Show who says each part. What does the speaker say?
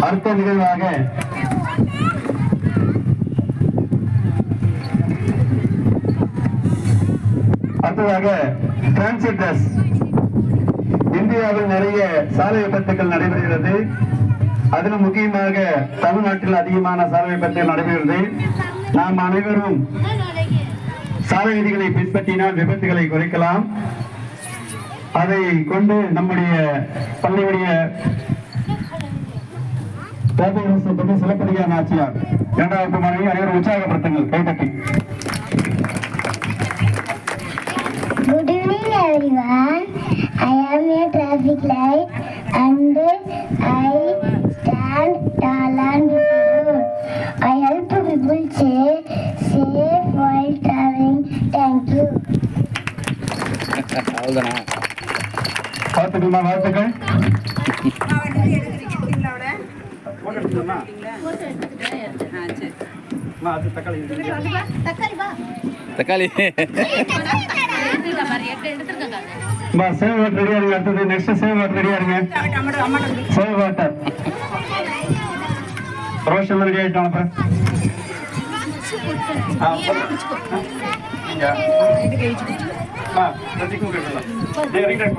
Speaker 1: அடுத்த நிகழ்வாக அடுத்ததாக டிரான்சிட்டர்ஸ் இந்தியாவில் நிறைய சாலை விபத்துக்கள் நடைபெறுகிறது. அதிலும் முக்கியமாக தமிழ்நாட்டில் அதிகமான சாலை பற்றி நடைபெறுகிறது நாம் அனைவரும் சாலை விதிகளை பின்பற்றினால் விபத்துகளை குறைக்கலாம். அதை கொண்டு நம்முடைய பள்ளியுடைய பேப்பரசு சிலப்பதிகார நாச்சியார் இரண்டாவது மாணவி அனைவரும் உற்சாகப்படுத்துங்கள் கைதட்டி.
Speaker 2: Good evening, everyone. I am a traffic light and I tall and beautiful. I help people say safe while traveling. Thank you.
Speaker 3: அவ்வளோதானா
Speaker 1: வாழ்த்துக்கள்மா வாழ்த்துக்கள்?
Speaker 3: தக்காளி.
Speaker 1: சேவ் வாட்டர் ரெடியா இருங்க. அடுத்தது நெக்ஸ்ட் சேவ் வாட்டர் ரெடியா இருங்க. Save water Ya, ini kayak gitu. Pak, nanti gue kayak gitu. Dia ringan,